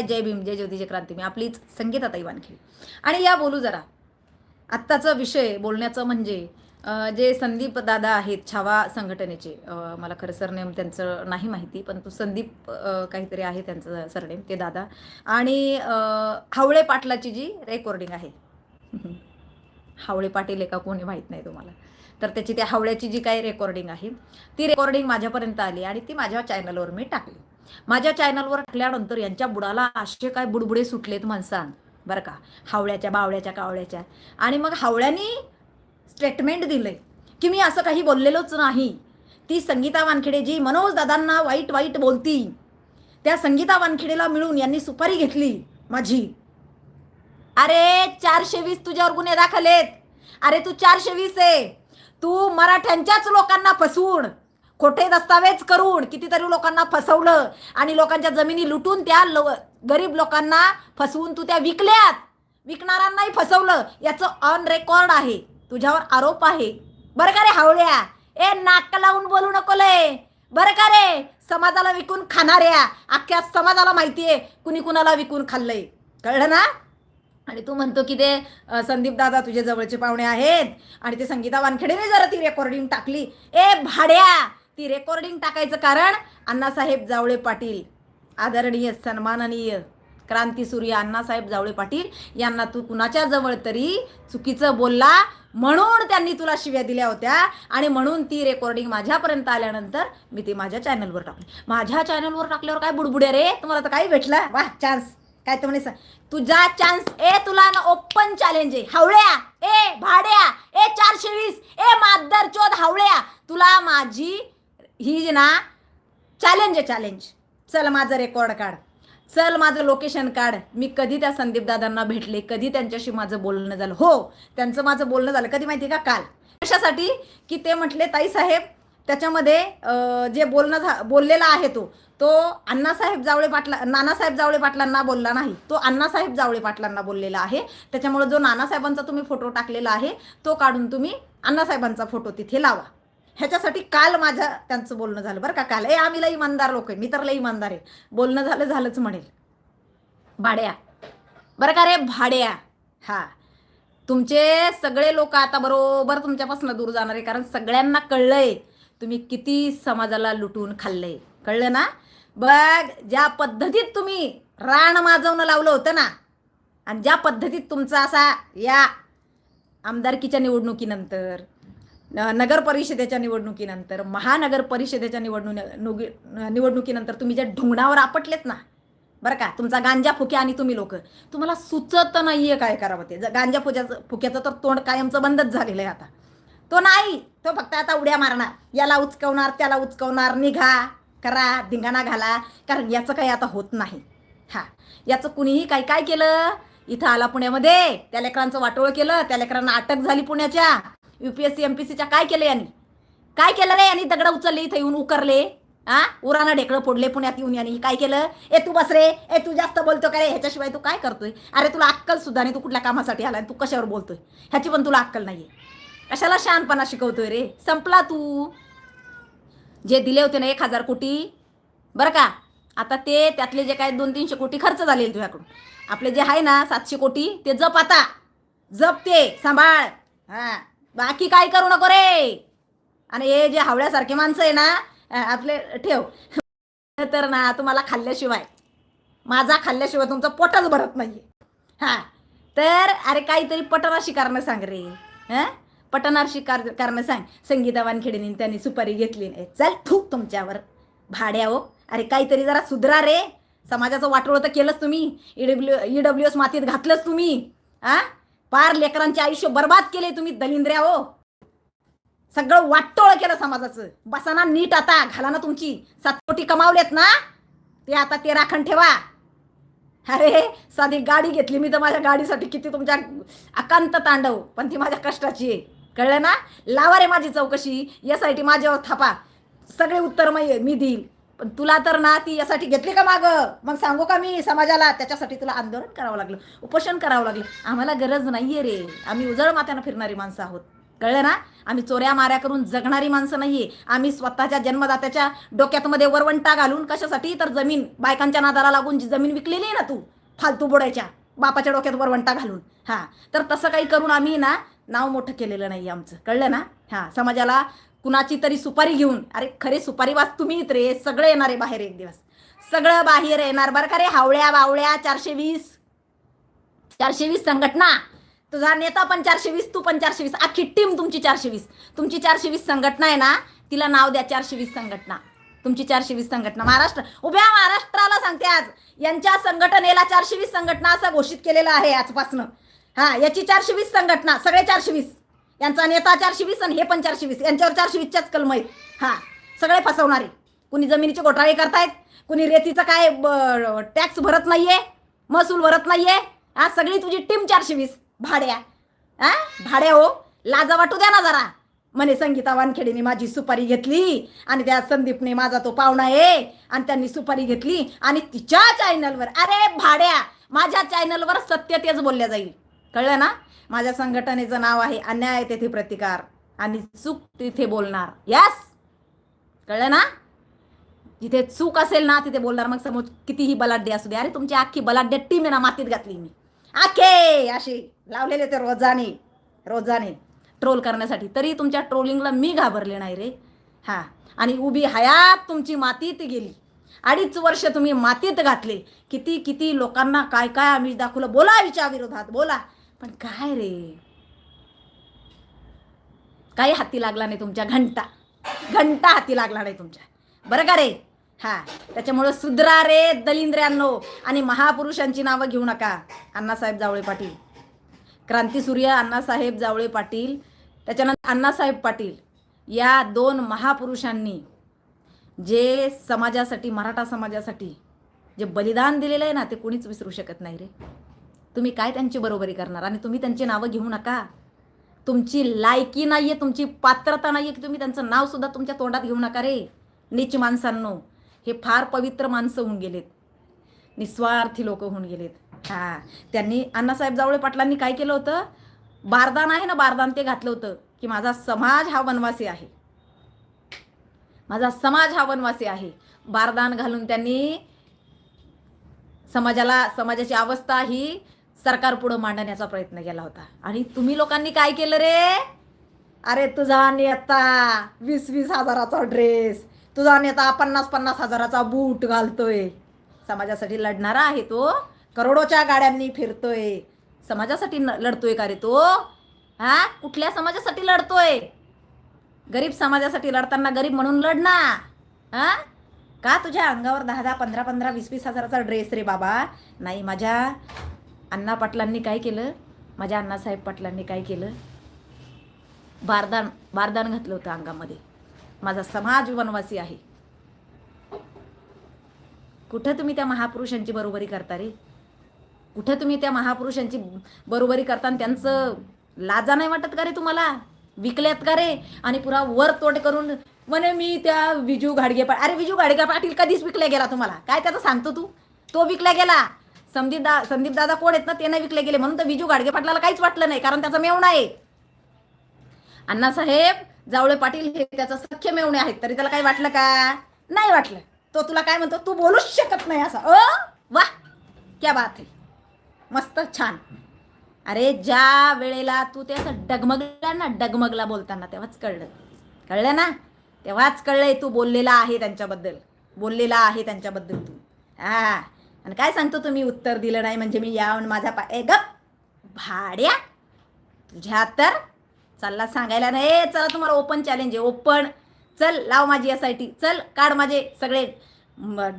जय भीम जय ज्योतिजय क्रांती. मी आपलीच संगीताताई वानखेडे. आणि या बोलू जरा. आत्ताचा विषय बोलण्याचं म्हणजे जे संदीप दादा आहेत छावा संघटनेचे मला खरं सरनेम त्यांचं नाही माहिती पण तो संदीप काहीतरी आहे त्यांचं सरनेम ते दादा. आणि हावळे पाटलाची जी रेकॉर्डिंग आहे. हावळे पाटील एका कोणी माहीत नाही तुम्हाला. तर त्याची त्या हावळ्याची जी काही रेकॉर्डिंग आहे ती रेकॉर्डिंग माझ्यापर्यंत आली आणि ती माझ्या चॅनलवर मी टाकली. माझ्या चॅनलवर टाकल्यानंतर यांच्या बुडाला असे काय बुडबुडे सुटलेत माणसान बरं का? हावळ्याच्या बावळ्याच्या कावळ्याच्या. आणि मग हावळ्यानी स्टेटमेंट दिले की मी असं काही बोललेलोच नाही. ती संगीता वानखेडे जी मनोज दादांना वाईट वाईट बोलती त्या संगीता वानखेडेला मिळून यांनी सुपारी घेतली माझी. अरे चारशे वीस तुझ्यावर गुन्हे दाखलेत. अरे तू चारशे वीस आहे तू मराठ्यांच्याच लोकांना फसवून खोटे दस्तावेज करून कितीतरी लोकांना फसवलं आणि लोकांच्या जमिनी लुटून त्या लो गरीब लोकांना फसवून तू त्या विकल्यात. विकणाऱ्यांनाही फसवलं. याचं ऑन रेकॉर्ड आहे. तुझ्यावर आरोप आहे. बरं का रे हावळ्या ए नाक लावून बोलू नको लय बरं का रे? समाजाला विकून खाणाऱ्या. अख्ख्या समाजाला माहितीये कुणी कुणाला विकून खाल्लंय. कळलं ना? आणि तू म्हणतो की ते संदीप दादा तुझे जवळचे पाहुणे आहेत आणि ते संगीता वानखेडेने जरा ती रेकॉर्डिंग टाकली. ए भाड्या! ती रेकॉर्डिंग टाकायचं कारण अण्णासाहेब जावळे पाटील. आदरणीय सन्माननीय क्रांतीसूर्य अण्णासाहेब जावळे पाटील यांना तू कुणाच्या जवळ तरी चुकीचं बोलला म्हणून त्यांनी तुला शिव्या दिल्या होत्या आणि म्हणून ती रेकॉर्डिंग माझ्यापर्यंत आल्यानंतर मी ती माझ्या चॅनलवर टाकली. माझ्या चॅनलवर टाकल्यावर काय बुडबुड्या रे? तुम्हाला तर काही भेटला. वा चान्स काय तर म्हणे तुझा चान्स ए तुला ना ओपन चॅलेंज आहे. हावळ्या. ए भाड्या. ए चारशे वीस. ए मादर चोद हावळ्या. तुला माझी ही जी ना चॅलेंज आहे चॅलेंज चल माझं रेकॉर्ड काढ. चल माझं लोकेशन काढ. मी कधी त्या संदीप दादांना भेटले कधी त्यांच्याशी माझं बोलणं झालं. हो त्यांचं माझं बोलणं झालं. कधी माहिती का? काल. कशासाठी? की ते म्हटले ताई साहेब त्याच्यामध्ये जे बोलणं झा बोललेला आहे तो तो अण्णासाहेब जावळे पाटला नानासाहेब जावळे पाटलांना बोलला नाही. तो अण्णासाहेब जावळे पाटलांना बोललेला आहे. त्याच्यामुळे जो नानासाहेबांचा तुम्ही फोटो टाकलेला आहे तो काढून तुम्ही अण्णासाहेबांचा फोटो तिथे लावा. ह्याच्यासाठी काल माझं त्यांचं बोलणं झालं. बरं का काल. ए आम्ही लई इमानदार लोक आहे. मी तर लई इमानदार आहे. बोलणं झालं झालंच म्हणेल. भाड्या. बरं का रे भाड्या. हा. तुमचे सगळे लोक आता बरोबर तुमच्यापासून दूर जाणार आहे. कारण सगळ्यांना कळलंय तुम्ही किती समाजाला लुटून खाल्लंय. कळलं ना? बघ ज्या पद्धतीत तुम्ही रान माजवणं लावलं होतं ना आणि ज्या पद्धतीत तुमचा असा या आमदारकीच्या निवडणुकीनंतर नगर परिषदेच्या निवडणुकीनंतर महानगर परिषदेच्या निवडणुक निवडणुकीनंतर तुम्ही ज्या ढुंगणावर आपटलेत ना बरं का? तुमचा गांजा फुक्या आणि तुम्ही लोक. तुम्हाला सुचत नाही आहे काय करावं ते. गांजा फुक्याचं फुक्याचं तर तोंड कायमचं बंदच झालेलं आहे आता. तो नाही! तो फक्त आता उड्या मारणार. याला उचकवणार त्याला उचकवणार निघा करा धिंगाणा घाला. कारण याचं काही आता होत नाही. हा. याचं कुणीही काय काय केलं? इथं आला पुण्यामध्ये. त्या लेकरांचं वाटोळं केलं. त्या लेकरांना अटक झाली पुण्याच्या. यूपीएससी एम पी सी च्या काय केलं यांनी? काय केलं रे यांनी? दगड उचलले इथं येऊन उकरले. हा? उराना ढेकळं फोडले पुण्यात येऊन यांनी. काय केलं? ए तू बस रे. ए तू जास्त बोलतो का रे? ह्याच्याशिवाय तू काय करतोय? अरे तुला अक्कल सुद्धा नाही. तू कुठल्या कामासाठी आला तू कशावर बोलतोय? ह्याची पण तुला अक्कल नाहीये. कशाला शहाणपणा शिकवतोय रे? संपला तू. जे दिले होते ना एक हजार कोटी बरं का? आता ते त्यातले जे काय दोन तीनशे कोटी खर्च झालेले तुझ्याकडून. आपले जे आहे ना सातशे कोटी ते जप आता. जप ते. सांभाळ. हा. बाकी काय करू नको रे. आणि हे जे हावळ्यासारखे माणसं आहे ना आपले ठेव. तर ना तुम्हाला खाल्ल्याशिवाय माझा खाल्ल्याशिवाय तुमचं पोटच भरत नाही हा. तर अरे काहीतरी पटनाशी कारणं सांग रे. हं? पटनाशी कार कारणं सांग. संगीता वानखेडेने त्यांनी सुपारी घेतली. नाही चल थूक तुमच्यावर. भाड्या हो. अरे काहीतरी जरा सुधरा रे. समाजाचं वाटोळं तर केलंच तुम्ही. E ईडब्ल्यू ईडब्ल्यू एस मातीत घातलंच तुम्ही. हा पार लेकरांचे आयुष्य बर्बाद केले तुम्ही दलिंद्र्या हो. सगळं वाटतोळ केलं समाजाचं. बसाना नीट आता घाला ना तुमची. सातपोटी कमावलेत ना? ते आता ते राखण ठेवा. अरे साधी गाडी घेतली मी तर माझ्या गाडीसाठी किती तुमच्या अकांत तांडव. पण ती माझ्या कष्टाची आहे. कळलं ना? लावा रे माझी चौकशी. यासाठी माझ्यावर थापा. सगळे उत्तर मी देईल. पण तुला तर ना ती यासाठी घेतली का मागं? मग सांगू का मी समाजाला? त्याच्यासाठी तुला आंदोलन करावं लागलं उपोषण करावं लागलं. आम्हाला गरज नाहीये रे. आम्ही उजळ मात्यानं फिरणारी माणसं आहोत. कळलं ना? आम्ही चोऱ्या माऱ्या करून जगणारी माणसं नाहीये. आम्ही स्वतःच्या जन्मदात्याच्या डोक्यात मध्ये वरवंटा घालून कशासाठी तर जमीन बायकांच्या नादाला लागून जी जमीन विकलेली आहे ना तू फालतू बोडायच्या बापाच्या डोक्यात वरवंटा घालून. हां. तर तसं काही करून आम्ही ना नाव मोठं केलेलं नाही आमचं. कळलं ना? हां. समाजाला कुणाची तरी सुपारी घेऊन अरे खरे सुपारी वाच तुम्ही रे सगळं येणार आहे बाहेर एक दिवस. सगळं बाहेर येणार बरं का रे हावळ्या बावळ्या चारशे वीस. चारशे वीस संघटना. तुझा नेता पण चारशे वीस तू पण चारशे वीस अख्खी टीम तुमची चारशे वीस. तुमची चारशे वीस संघटना आहे ना तिला नाव द्या चारशे वीस संघटना. तुमची चारशे वीस संघटना. महाराष्ट्र उभ्या महाराष्ट्राला सांगते आज यांच्या संघटनेला चारशे वीस संघटना असं घोषित केलेलं आहे आजपासनं. हा याची चारशे वीस संघटना सगळे चारशे वीस. यांचा नेता चारशे वीस आणि हे पण चारशे वीस. यांच्यावर चारशे वीसच्याच कलम आहेत. हा सगळे फसवणारे कुणी जमिनीचे घोटाळे करतायत कुणी रेतीचं काय टॅक्स भरत नाहीये महसूल भरत नाहीये. हा सगळी तुझी टीम चारशे वीस. भाड्या. हा भाड्या हो. लाजा वाटू द्या ना जरा. म्हणे संगीता वानखेडेने माझी सुपारी घेतली आणि त्या संदीपने माझा तो पाहुणा आहे आणि त्यांनी सुपारी घेतली आणि तिच्या चॅनलवर अरे भाड्या माझ्या चॅनलवर सत्य तेच बोलल्या जाईल. कळलं ना? माझ्या संघटनेचं नाव आहे अन्याय तेथे प्रतिकार. आणि चूक तिथे बोलणार. यस कळलं ना? जिथे चूक असेल ना तिथे बोलणार. मग समोर कितीही बलाढ्य असू दे. अरे तुमची अख्खी बलाढ्य टीम आहे ना मातीत घातली मी. आखे! अशी लावलेले ते रोजाने रोजाने ट्रोल करण्यासाठी. तरी तुमच्या ट्रोलिंगला मी घाबरले नाही रे. हां. आणि उभी हयात तुमची मातीत गेली. अडीच वर्ष तुम्ही मातीत घातले. किती किती लोकांना काय काय आम्ही दाखवलं? बोला हिच्या विरोधात बोला. पण काय रे? काही हाती लागला नाही तुमच्या घंटा. घंटा हाती लागला नाही तुमच्या. बरं का रे? हा त्याच्यामुळं सुधरा रे दलिंद्र्यांनो आणि महापुरुषांची नावं घेऊ नका. अण्णासाहेब जावळे पाटील. क्रांतीसूर्य अण्णासाहेब जावळे पाटील त्याच्यानंतर अण्णासाहेब पाटील. या दोन महापुरुषांनी जे समाजासाठी मराठा समाजासाठी जे बलिदान दिलेलं आहे ना ते कोणीच विसरू शकत नाही रे. तुम्ही काय त्यांची बरोबरी करणार? आणि तुम्ही त्यांची नावं घेऊ नका. तुमची लायकी नाही आहे तुमची पात्रता नाही आहे की तुम्ही त्यांचं नावसुद्धा तुमच्या तोंडात घेऊ नका रे. नीच माणसांनो हे फार पवित्र माणसं होऊन गेलेत. निस्वार्थी लोक होऊन गेलेत. हां. त्यांनी अण्णासाहेब जावळे पाटलांनी काय केलं होतं? बारदान आहे ना बारदान ते घातलं होतं की माझा समाज हा वनवासी आहे. माझा समाज हा वनवासी आहे. बारदान घालून त्यांनी समाजाला समाजाची अवस्था ही सरकार पुढं मांडण्याचा प्रयत्न केला होता. आणि तुम्ही लोकांनी काय केलं रे? अरे तुझा नेता वीस वीस हजाराचा ड्रेस तुझा नेता पन्नास पन्नास हजाराचा बूट घालतोय. समाजासाठी लढणारा आहे तो. करोडोच्या गाड्यांनी फिरतोय. समाजासाठी न- लढतोय का रे तो? हा? कुठल्या समाजासाठी लढतोय? गरीब समाजासाठी लढताना गरीब म्हणून लढ ना. हा? का तुझ्या अंगावर दहा दहा पंधरा पंधरा वीस वीस हजाराचा ड्रेस रे बाबा? नाही माझ्या अण्णा पाटलांनी काय केलं? माझ्या अण्णासाहेब पाटलांनी काय केलं? बारदान बारदान घातलं होतं अंगामध्ये. माझा समाज वनवासी आहे. कुठं तुम्ही त्या महापुरुषांची बरोबरी करता रे? कुठं तुम्ही त्या महापुरुषांची बरोबरी करता आणि त्यांचं लाजा नाही वाटत का रे तुम्हाला? विकल्यात का रे? आणि पुरा वर तोड करून म्हणे मी त्या विजू घाडगे पा अरे विजू घाडगे पाटील कधीच विकल्या गेला तुम्हाला? काय त्याचं सांगतो तू? तो विकल्या गेला. संदीप दा संदीप दादा कोण आहेत ना ते नाही विकले गेले. म्हणून तर विजू गाडगे पाटलाला काहीच वाटलं नाही कारण त्याचा मेवणा आहे. अण्णासाहेब जावळे पाटील हे त्याचं सख्य मेवणे आहेत. तरी त्याला काही वाटलं का? नाही वाटलं. तो तुला काय म्हणतो? तू बोलूच शकत नाही असं. अ? वा! क्या बात आहे मस्त छान. अरे ज्या वेळेला तू ते असं डगमगला ना डगमगला बोलताना तेव्हाच कळलं. कळलं ना? तेव्हाच कळलंय तू बोललेला आहे त्यांच्याबद्दल. बोललेला आहे त्यांच्याबद्दल तू. हा. आणि काय सांगतो तुम्ही? उत्तर दिलं नाही म्हणजे मी यावून माझा पा ए गप! भाड्या! तुझ्या तर चालला सांगायला नाही. चला तुम्हाला ओपन चॅलेंज आहे. ओपन चल लाव माझी एस आय टी चल काढ माझे सगळे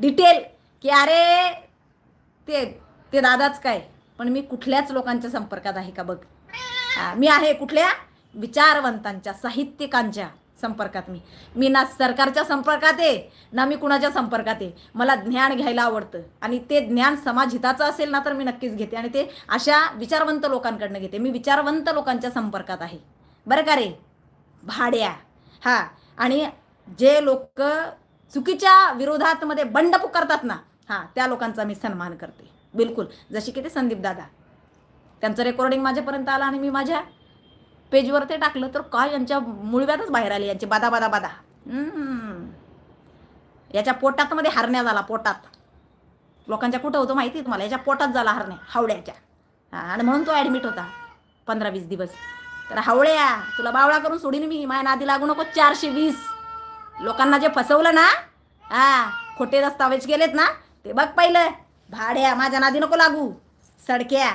डिटेल की अरे ते ते दादाच काय? पण मी कुठल्याच लोकांच्या संपर्कात आहे का बघ? मी आहे कुठल्या? विचारवंतांच्या साहित्यिकांच्या. संपर्कात मी. मी ना सरकारच्या संपर्कात आहे ना मी कुणाच्या संपर्कात आहे. मला ज्ञान घ्यायला आवडतं. आणि ते ज्ञान समाज हिताचं असेल ना तर मी नक्कीच घेते. आणि ते अशा विचारवंत लोकांकडनं घेते. मी विचारवंत लोकांच्या संपर्कात आहे. बरं का रे? भाड्या. हा. आणि जे लोक चुकीच्या विरोधात मध्ये बंड पुकारतात ना हां त्या लोकांचा मी सन्मान करते. बिलकुल. जशी की ते संदीप दादा. त्यांचं रेकॉर्डिंग माझ्यापर्यंत आलं आणि मी माझ्या पेजवर ते टाकलं तर काय यांच्या मुळव्यातच बाहेर आले यांचे. बादा बादा बादा. याच्या पोटात मध्ये हरण्या झाला पोटात. लोकांच्या कुठं होतं माहिती आहे तुम्हाला? याच्या पोटात झाला हरण्या हावड्याच्या हा, आणि म्हणून तो ॲडमिट होता. पंधरा वीस दिवस. तर हावळ्या तुला बावळा करून सोडीन मी. माझ्या नादी लागू नको चारशे वीस. लोकांना जे फसवलं ना हा खोटे दस्तावेज केलेत ना ते बघ पहिलं. भाड्या माझ्या नादी नको लागू. सडक्या.